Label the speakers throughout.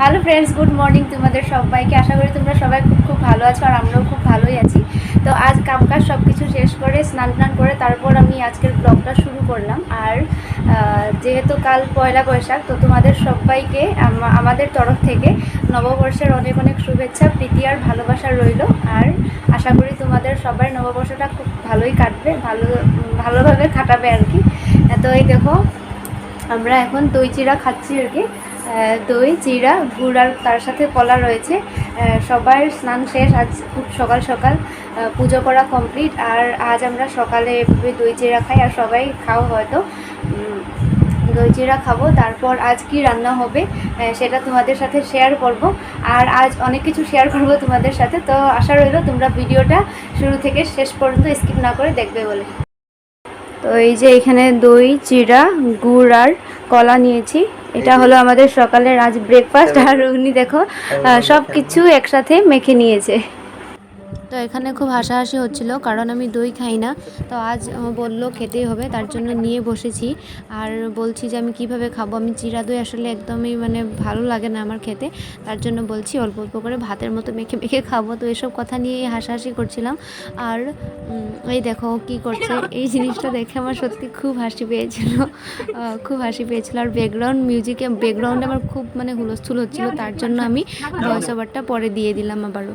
Speaker 1: Hello friends good morning তোমাদের সবাইকে। আশা করি তোমরা সবাই খুব খুব ভালো আছো আর আমরাও খুব ভালোই আছি। তো আজ কামকাজ সব কিছু শেষ করে, স্নান টান করে তারপর আমি আজকের ব্লগটা শুরু করলাম। আর যেহেতু কাল পয়লা বৈশাখ, তো তোমাদের সবাইকে আমাদের তরফ থেকে নববর্ষের অনেক অনেক শুভেচ্ছা, প্রীতি আর ভালোবাসা রইল। আর আশা করি তোমাদের সবাই নববর্ষটা খুব ভালোই কাটবে, ভালো, ভালোভাবে কাটাবে আর কি। তো এই দেখো, আমরা এখন দই চিড়া খাচ্ছি আর কি। দই চিড়া গুড় আর তার সাথে কলা রয়েছে। সবার স্নান শেষ, আজ খুব সকাল সকাল। পুজো করা কমপ্লিট আর আজ আমরা সকালে এভাবে দই চিড়া খাই আর সবাই খাও হয়তো। দই চিড়া খাব। তারপর আজ কি রান্না হবে সেটা তোমাদের সাথে শেয়ার করব। আর আজ অনেক কিছু শেয়ার করব তোমাদের সাথে। তো আশা রইল তোমরা ভিডিওটা শুরু থেকে শেষ পর্যন্ত স্কিপ না করে দেখবে বলে। তো এই যে এখানে দই চিড়া গুড় আর কলা নিয়েছি। এটা হলো আমাদের সকালের আজ ব্রেকফাস্ট আর উনি দেখো সব কিছু একসাথে মেখে নিয়েছে। তো এখানে খুব হাসাহাসি হচ্ছিল, কারণ আমি দই খাই না। তো আজ বলল খেতেই হবে, তার জন্য নিয়ে বসেছি। আর বলছি যে আমি কীভাবে খাব? আমি চিরা দই আসলে একদমই মানে ভালো লাগে না আমার খেতে। তার জন্য বলছি অল্প অল্প করে ভাতের মতো মেখে মেখে খাব। তো এসব কথা নিয়ে হাসাহাসি করছিলাম। আর এই দেখো কী করছে? এই জিনিসটা দেখে আমার সত্যি খুব হাসি পেয়েছিল। খুব হাসি পেয়েছিল। আর ব্যাকগ্রাউন্ড মিউজিকে ব্যাকগ্রাউন্ডে আমার খুব মানে হুলস্থুল হচ্ছিল। তার জন্য আমি ভয়েস ওভারটা পরে দিয়ে দিলাম আবারও।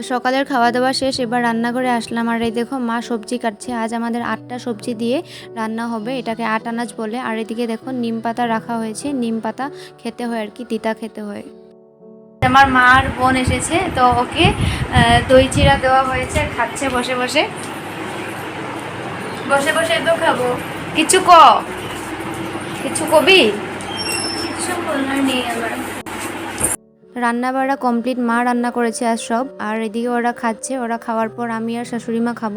Speaker 1: তো সকালের খাওয়া দাওয়া শেষ, এবার রান্না করে আসলাম। আর এই দেখো, মা সবজি কাটছে। আজ আমাদের আটটা সবজি দিয়ে রান্না হবে। এটাকে আট আনাজ বলে। আর এদিকে দেখো, নিম পাতা রাখা হয়েছে। নিম পাতা খেতে হয় আর কি, তিতা খেতে হয়। আমার মা আর বোন এসেছে, তো ওকে দই চিরা দেওয়া হয়েছে। খাচ্ছে বসে বসে। বসে বসে তো খাব। কিছু ক? কিছু কবি? কিছু বলার নেই আমার। রান্না বাড়া কমপ্লিট মা রান্না করেছে আর সব। আর এদিকে ওরা খাচ্ছে ওরা খাওয়ার পর আমি আর শাশুড়ি মা খাব।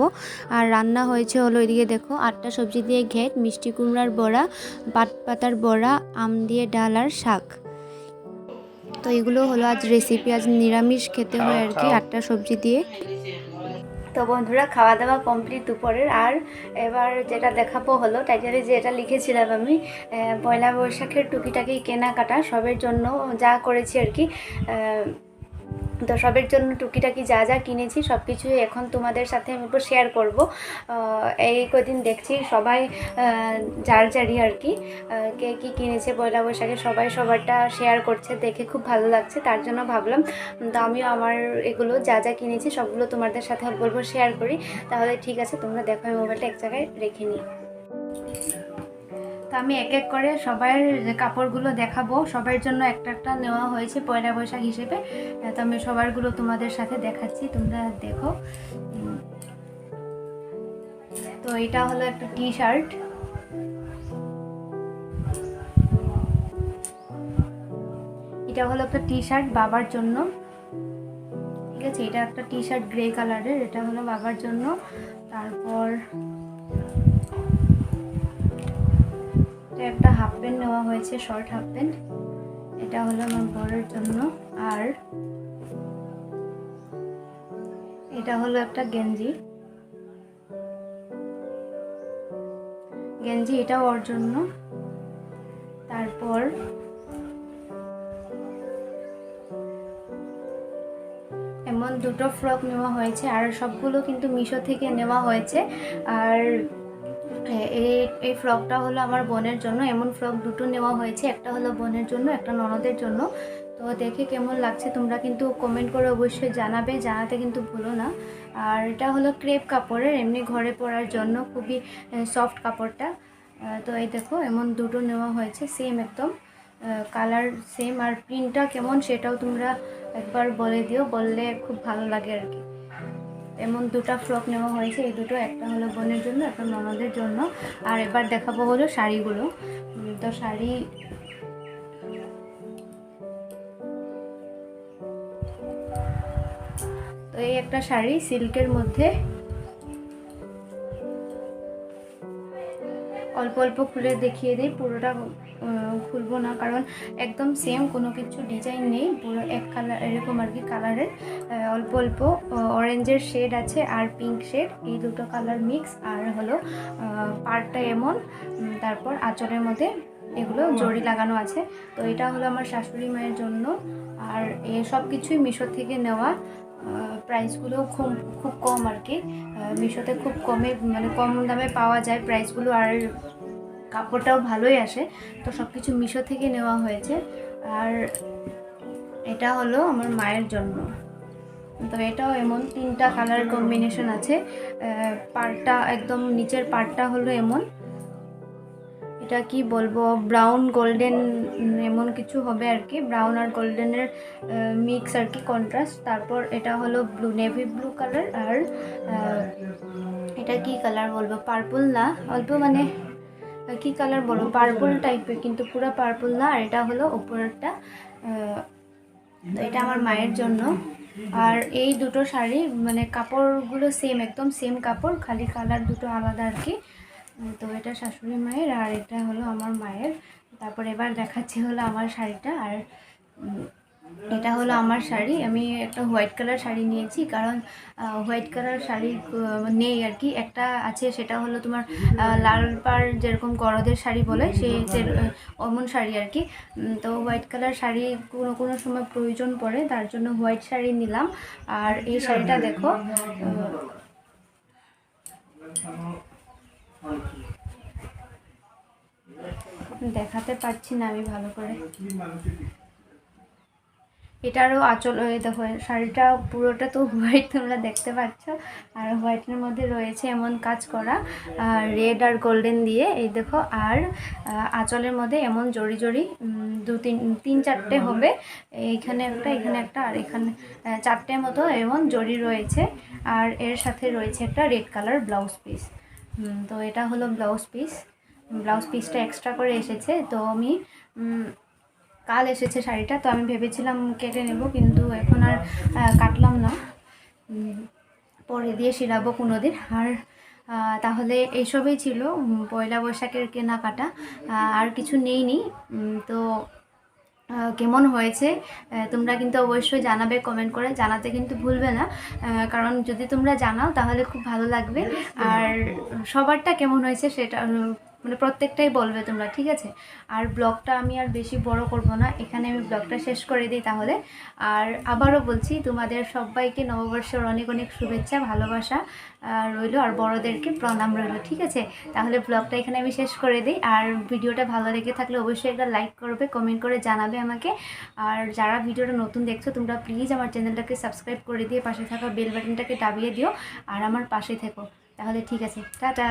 Speaker 1: আর রান্না হয়েছে হলো এদিকে দেখো আটটা সবজি দিয়ে ঘেট মিষ্টি কুমড়ার বড়া পাট পাতার বড়া আম দিয়ে ডাল আর শাক। তো এগুলো হলো আজ রেসিপি আজ নিরামিষ খেতে হয় আর কি আটটা সবজি দিয়ে। তো বন্ধুরা খাওয়া দাওয়া কমপ্লিট দুপুরের। আর এবার যেটা দেখাবো হলো টাইটেলে যেটা লিখেছিলাম আমি পয়লা বৈশাখের টুকিটাকি কেনাকাটা, সবের জন্য যা করেছি আর কি তো সবের জন্য টুকিটাকি যা যা কিনেছি সব কিছুই এখন তোমাদের সাথে আমি একটু শেয়ার করব। এই কদিন দেখছি সবাই যার যারই আর কি কে কী কিনেছে পয়লা বৈশাখে সবাই সবারটা শেয়ার করছে, দেখে খুব ভালো লাগছে, তার জন্য ভাবলাম তো আমিও আমার এগুলো যা যা কিনেছি সবগুলো তোমাদের সাথে অল্প শেয়ার করি। তাহলে ঠিক আছে, তোমরা দেখো, আমি মোবাইলটা এক জায়গায় রেখে নিই। তো আমি এক এক করে সবার কাপড়গুলো দেখাবো, সবার জন্য একটা একটা নেওয়া হয়েছে পয়লা বৈশাখ হিসেবে। তো আমি সবারগুলো তোমাদের সাথে দেখাচ্ছি, তোমরা দেখো। তো এটা হলো একটা টি শার্ট এটা হলো একটা টি শার্ট বাবার জন্য। ঠিক আছে, এটা একটা টি শার্ট গ্রে কালারের এটা হলো বাবার জন্য। তারপর একটা হাফ প্যান্ট নেওয়া হয়েছে শর্ট হাফ প্যান্ট এটা হলো আমার বরের জন্য। আর এটা হলো একটা গেঞ্জি। গেঞ্জি এটাও ওর জন্য। তারপর এমন দুটো ফ্রক নেওয়া হয়েছে, আর সবগুলো কিন্তু মিশো থেকে নেওয়া হয়েছে। আর এই এই ফ্রকটা হলো আমার বোনের জন্য। এমন ফ্রক দুটো নেওয়া হয়েছে, একটা হলো বোনের জন্য, একটা ননদের জন্য। তো দেখে কেমন লাগছে, তোমরা কিন্তু কমেন্ট করে অবশ্যই জানাবে, জানাতে কিন্তু ভুলো না। আর এটা হলো ক্রেপ কাপড়ের, এমনি ঘরে পরার জন্য খুবই সফট কাপড়টা। তো এই দেখো, এমন দুটো নেওয়া হয়েছে সেম একদম। কালার সেম আর প্রিন্টটা কেমন সেটাও তোমরা একবার বলে দিও, বললে খুব ভালো লাগে আর কি। এমন দুটা ফ্রক নেওয়া হয়েছে, এই দুটো, একটা হলো বোনের জন্য, একটা মামাদের জন্য। আর এবার দেখাবো হলো শাড়িগুলো। তো শাড়ি তো এই একটা শাড়ি সিল্কের মধ্যে অল্প অল্প খুলে দেখিয়ে দিই, পুরোটা খুলবো না, কারণ একদম সেম কোনো কিছু ডিজাইন নেই, পুরো এক কালার এরকম আর কি কালারের অল্প অল্প অরেঞ্জের শেড আছে আর পিঙ্ক শেড এই দুটো কালার মিক্স আর হলো পার্টটা এমন তারপর আঁচলের মধ্যে এগুলো জড়ি লাগানো আছে। তো এটা হলো আমার শাশুড়ি মায়ের জন্য, আর এ সব কিছুই মিশো থেকে নেওয়া প্রাইসগুলো খুব খুব কম আর কি। মিশোতে খুব কমে মানে কম দামে পাওয়া যায় প্রাইসগুলো আর কাপড়টাও ভালোই আসে। তো সব কিছু মিশো থেকে নেওয়া হয়েছে। আর এটা হলো আমার মায়ের জন্য। তো এটাও এমন তিনটা কালার কম্বিনেশন আছে। পার্টটা একদম নিচের পার্টটা হলো এমন। এটা কি বলব? ব্রাউন গোল্ডেন এমন কিছু হবে আর কি। ব্রাউন আর গোল্ডেনের মিক্স আর কি কন্ট্রাস্ট তারপর এটা হলো ব্লু নেভি ব্লু কালার আর এটা কি কালার বলব? পার্পল না? অল্প মানে কি কালার বলো? পার্পল টাইপের কিন্তু পুরো পার্পল না আর এটা হলো উপরেরটা আহ, তো এটা আমার মায়ের জন্য। আর এই দুটো শাড়ি মানে কাপড়গুলো সেম একদম সেম কাপড় খালি কালার দুটো আলাদা আর কি। তো এটা শাশুড়ি মায়ের আর এটা হলো আমার মায়ের। তারপর এবার দেখাচ্ছি হলো আমার শাড়িটা আর এটা হলো আমার শাড়ি। আমি একটা হোয়াইট কালার শাড়ি নিয়েছি, কারণ হোয়াইট কালার শাড়ি নেই আর কি। একটা আছে, সেটা হলো তোমার লাল পাড় যেরকম গরদের শাড়ি বলে, সেই অমন শাড়ি আর কি। তো হোয়াইট কালার শাড়ি কোনো কোনো সময় প্রয়োজন পড়ে, তার জন্য হোয়াইট শাড়ি নিলাম। আর এই শাড়িটা দেখো দেখাতে পারছি না আমি ভালো করে। এটারও আঁচল দেখো, শাড়িটা পুরোটা তো হোয়াইট তোমরা দেখতে পাচ্ছ। আর হোয়াইটের মধ্যে রয়েছে এমন কাজ করা রেড আর গোল্ডেন দিয়ে। এই দেখো, আর আঁচলের মধ্যে এমন জড়ি জড়ি দু তিন তিন চারটে হবে। এইখানে একটা, এখানে একটা, আর এখানে চারটে মতো এমন জড়ি রয়েছে। আর এর সাথে রয়েছে একটা রেড কালার ব্লাউজ পিস তো এটা হলো ব্লাউজ পিস ব্লাউজ পিসটা এক্সট্রা করে এসেছে। তো আমি কাল এসেছে শাড়িটা তো আমি ভেবেছিলাম কেটে নেব কিন্তু এখন আর কাটলাম না। পরে দিয়ে শিরাবো কোনো দিন আর তাহলে এইসবই ছিল পয়লা বৈশাখের কেনাকাটা। আর কিছু নেইনি। উম, তো কেমন হয়েছে তোমরা কিন্তু অবশ্যই জানাবে কমেন্ট করে। জানাতে কিন্তু ভুলবে না। কারণ যদি তোমরা জানাও তাহলে খুব ভালো লাগবে। আর সবারটা কেমন হয়েছে সেটা মানে প্রত্যেকটাই বলবে তোমরা, ঠিক আছে? আর ব্লগটা আমি আর বেশি বড় করব না, এখানে আমি ব্লগটা শেষ করে দিই তাহলে। আর আবারও বলছি, তোমাদের সবাইকে নববর্ষের অনেক অনেক শুভেচ্ছা, ভালোবাসা রইল, আর বড়দেরকে প্রণাম রইল, ঠিক আছে? তাহলে ব্লগটা এখানে আমি শেষ করে দিই। আর ভিডিওটা ভালো লেগে থাকলে অবশ্যই একটা লাইক করবে, কমেন্ট করে জানাবে আমাকে। আর যারা ভিডিওটা নতুন দেখছ, তোমরা প্লিজ আমার চ্যানেলটাকে সাবস্ক্রাইব করে দিয়ে পাশে থাকা বেল বাটনটাকে দাবিয়ে দিও, আর আমার পাশে থেকো। তাহলে ঠিক আছে, টাটা!